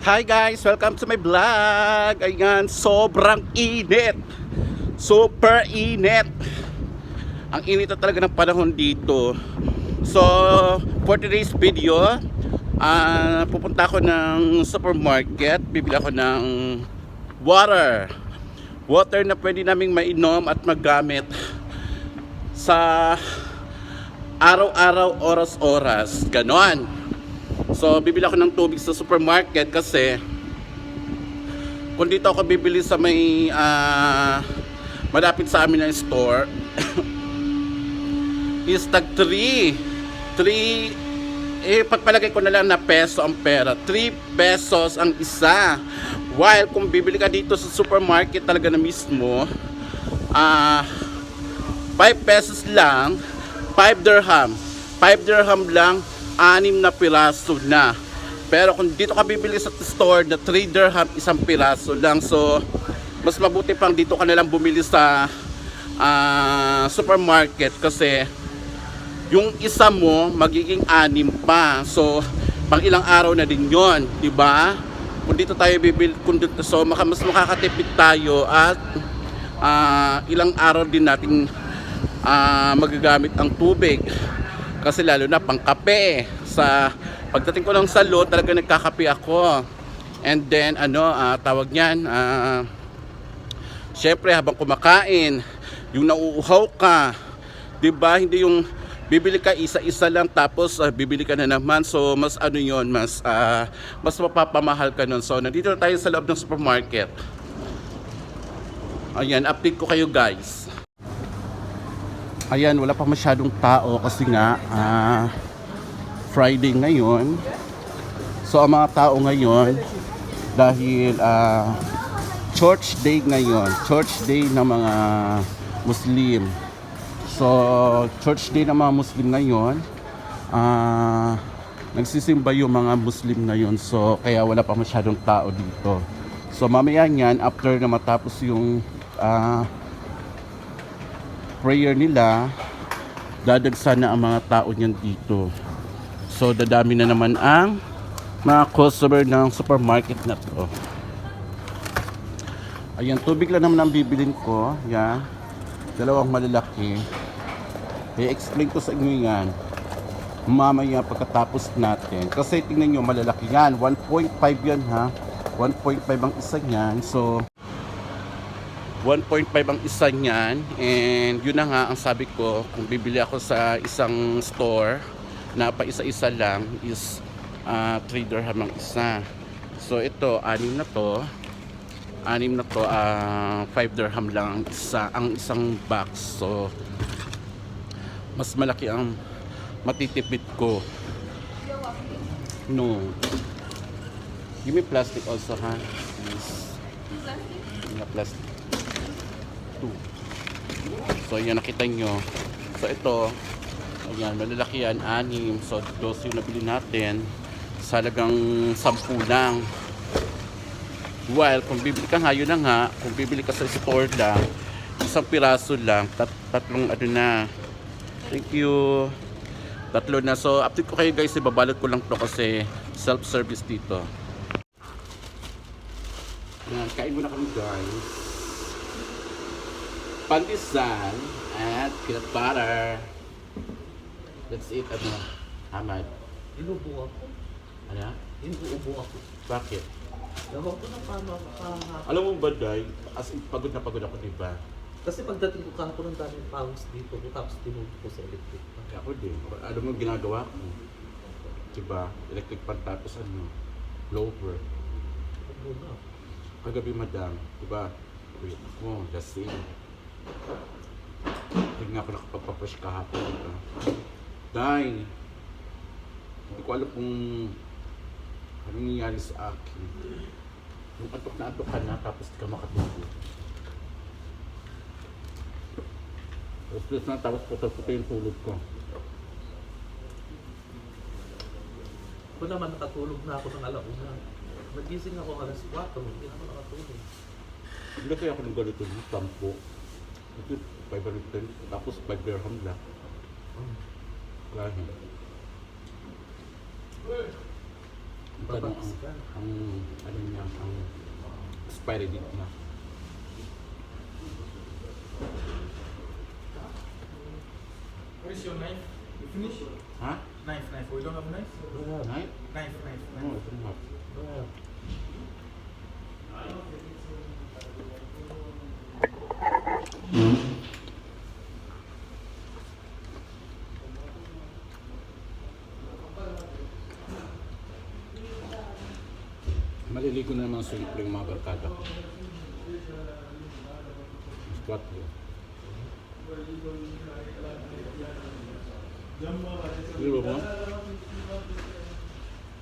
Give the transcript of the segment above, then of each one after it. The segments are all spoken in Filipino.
Hi guys! Welcome to my vlog! Ayan, sobrang init! Super init! Ang init na talaga ng panahon dito. So, for today's video, ah pupunta ako ng supermarket. Bibili ako ng water. Water na pwede naming mainom at maggamit sa araw-araw, oras-oras. Ganon. So, bibili ako ng tubig sa supermarket kasi kung dito ako bibili sa may ah, malapit sa amin na store is tag 3 3 eh pagpalagay ko na lang na peso ang pera. 3 pesos ang isa. While kung bibili ka dito sa supermarket talaga na mismo ah 5 pesos lang 5 dirham. 5 dirham lang anim na piraso na. Pero kung dito ka bibili sa store na 3 dirham isang piraso lang. So mas mabuti pang dito ka na lang bumili sa ah, supermarket kasi yung isa mo magiging anim pa. So pang ilang araw na din yon di ba? Kung dito tayo bibili kung dito, so maka, mas makakatipid tayo at ah, ilang araw din natin ah, magagamit ang tubig kasi lalo na pang kape sa pagdating ko lang sa lo talaga nagkakape ako. And then ano ah, tawag niyan ah, syempre habang kumakain yung nauuhaw ka 'di ba? Hindi yung bibili ka isa-isa lang tapos ah, bibili ka na naman. So mas ano yon mas ah, mas mapapamahal ka nun. So nandito na tayo sa loob ng supermarket. Ayan update ko kayo guys ayan wala pa masyadong tao kasi nga ah, Friday ngayon. So ang mga tao ngayon dahil ah, church day ngayon church day ng mga Muslim. So church day ng mga Muslim ngayon ah, nagsisimba yung mga Muslim ngayon. So kaya wala pa masyadong tao dito. So mamaya niyan after na matapos yung ah, prayer nila dadagsan na ang mga tao niyan dito. So dadami na naman ang mga customer ng supermarket na to. Ayan tubig lang naman ang bibilin ko. Yan. Dalawang malalaki. I-explain ko sa inyo yan mamaya pagkatapos natin. Kasi tingnan nyo malalaki yan. 1.5 yan ha? 1.5 ang isa yan so 1.5 ang isa niyan and yun na nga ang sabi ko kung bibili ako sa isang store na pa isa-isa lang is uh, 3 dirham ang isa. So ito anim na to. Anim na to ah 5 dirham lang ang isa ang isang box. So mas malaki ang matitipid ko. No. Give me plastic also ha? Please yeah, plastic two. So yan nakita nyo. So ito ayan malalaki yan anim. So dos yung nabili natin. Sa halagang 10 lang. While kung bibili ka nga yun na nga kung bibili ka sa store lang isang piraso lang tat tatlong ano na. Thank you. Tatlo na. So update ko kayo guys. Ibabalot ko lang to kasi self service dito. Ayan, kain muna kami guys pandesal at peanut butter let's eat ano Ahmad Inubo ako. ano Inuubo ako. bakit Ewan ko na ako kahapon. alam mo ba Day, as in, pagod na pagod ako diba Kasi pagdating ko kahapon ng daming pawis dito ko tapos tinulog ko sa electric fan. Ako din. Ano mo ginagawa ko? Diba? Electric pan tapos ano? Blower. Huwag muna. Kagabi madam. Diba? Wait ako. Lasing. Hindi nga ako nakapagpapush kahapon. Diba? Day! Hindi ko alam kung anong nangyari sa akin. Yung atok na atok ka na tapos di ka makatulog. Tapos plus na tapos putal-putal yung tulog ko. Ako naman nakatulog na ako ng alauna. Nagising ako alas 4, hindi ako nakatulog. Hindi kaya ako ng ganito tampo. Ito, 510, tapos 5 dirham. Hmm. Lahi. Tanong Papatis ang, ang, ano niya, ang expiry date niya. Where is your knife? You finish? Ha? Knife, knife. We don't have knife? Knife, knife, knife. ito nga. Brad. Maliligo na naman sa yung mga barkada ko. Squat ko. Di ba ba?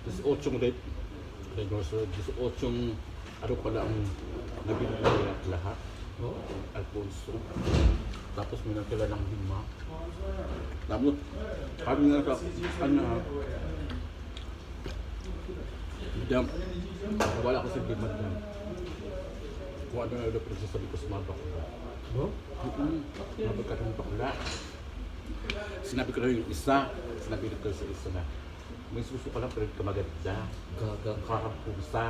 Tapos ochong red. Red Rose Road. Tapos ochong ano pala ang nabili at lahat. Oh? Alfonso. Tapos may nagkilalang lima. Tapos, sabi nga sa, ano, Dam, wala ko dimad na. Kung ano na ko sa mga bakla. Oh? Mm-mm, mga pagkatang bakla. Sinabi ko na yung isa, sinabi ko sa isa na, may suso ka lang pero ka maganda. Gaga. Kakapusa.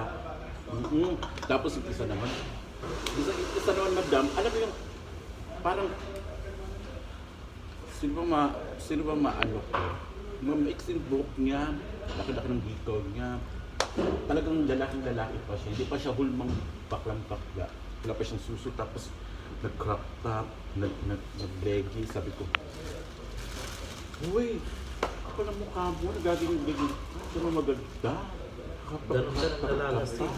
Mm-mm. Tapos yung isa naman, isa, isa naman madam, alam mo yung, parang, sino ba ma, sino ba maano ko? Mamaiksin buhok niya, laki-laki ng gikaw niya. Talagang lalaking lalaki pa siya. Hindi pa siya hulmang baklang bakla. Wala pa siyang suso. Tapos nag-crop top, nag, nag, nag-leggy. Sabi ko, Uy, ako na mukha mo, nagaging leggy. Ito mo maganda. Ganun ka ng lalalasing.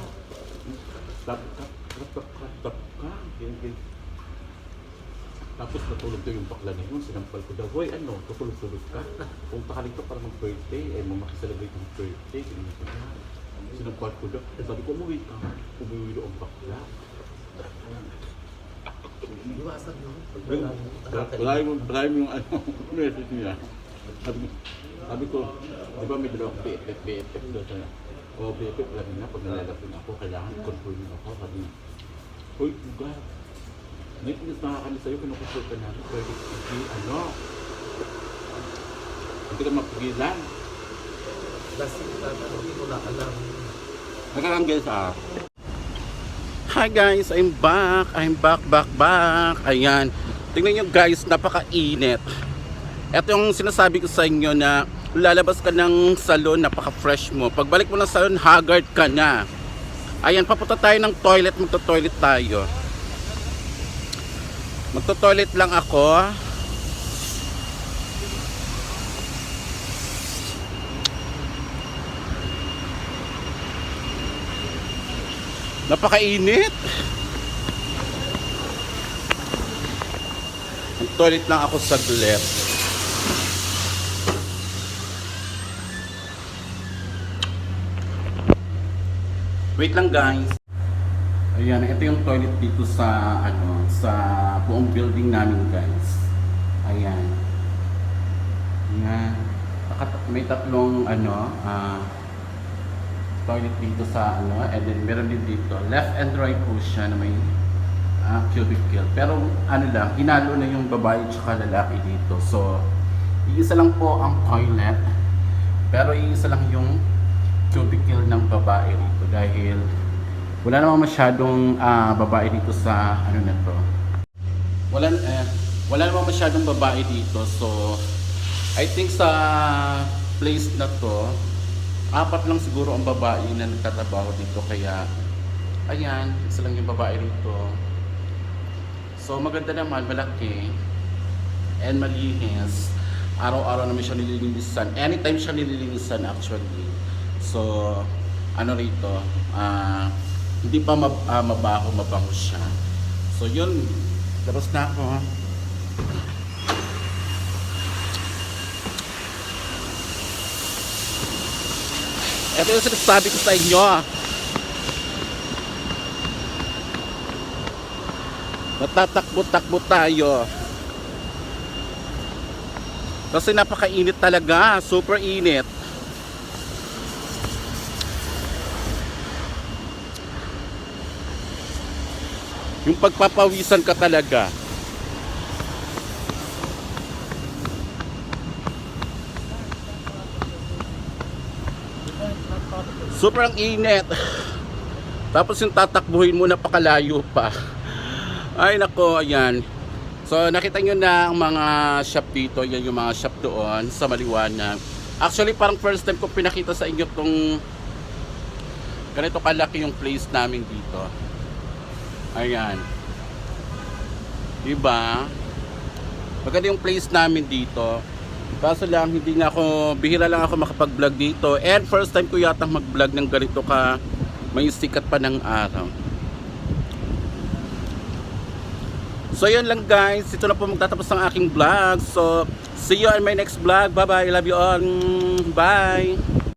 Tap, tap, tap, tap, tap, tap ka. Tapos natulog daw yung bakla na yun. Sinampal ko daw, Hoy, ano, tutulog-tulog ka. Punta ka rito para mag-birthday. Eh, mamakisalabrate ng birthday. Ganyan ko na. Sinampal ko daw. Sabi ko, umuwi ka. Umuwi ang bakla. Iwasan mo. Wala mo. Palagi mo, yung ano, message niya. Sabi, sabi ko, di ba may dalawang BFF, BFF doon sa o BFF lang na, pag nalalapin ako, kailangan control mo ako. Sabi niya, Hoy, buga, may pinasama kami sa'yo, kinukusur ka namin, pwede ano, hindi ka mapigilan. Kasi hindi ko na alam. Nakakanggel sa Hi guys, I'm back. I'm back, back, back. Ayan. Tingnan nyo guys, napakainit. Ito yung sinasabi ko sa inyo na lalabas ka ng salon, napaka-fresh mo. Pagbalik mo ng salon, haggard ka na. Ayan, papunta tayo ng toilet, magto-toilet tayo. Magto-toilet lang ako. Napakainit. Ang toilet lang ako saglit. Wait lang guys. Ayan, ito yung toilet dito sa ano, sa buong building namin guys. Ayan. Ayan. May tatlong ano, ah toilet dito sa ano, and then meron din dito. Left and right po na may ah, cubicle. Pero ano lang, hinalo na yung babae at lalaki dito. So, iisa lang po ang toilet. Pero iisa lang yung cubicle ng babae dito dahil wala namang masyadong ah, babae dito sa ano na to. Wala eh, wala namang masyadong babae dito. So, I think sa place na to, apat lang siguro ang babae na nagtatrabaho dito kaya ayan, isa lang yung babae rito. So maganda naman, malaki and malinis. Araw-araw naman siya nililinisan. Anytime siya nililinisan actually. So ano rito, ah hindi pa mab- ah, mabaho, mabango siya. So yun, tapos na ako. Ito yung sinasabi ko sa inyo. Natatakbo-takbo tayo. Kasi napakainit talaga. Super init. Yung pagpapawisan ka talaga. Di ba, napaka- Sobrang init. Tapos yung tatakbuhin mo napakalayo pa. Ay nako, ayan. So nakita nyo na ang mga shop dito. Yan yung mga shop doon sa Maliwanag. Actually parang first time ko pinakita sa inyo tong ganito kalaki yung place namin dito. Ayan. Diba? Maganda yung place namin dito. Kaso lang, hindi nga ako, bihira lang ako makapag-vlog dito. And first time ko yata mag-vlog ng ganito ka, may sikat pa ng araw. So yun lang guys, ito na po magtatapos ang aking vlog. So, see you in my next vlog. Bye bye, love you all. Bye!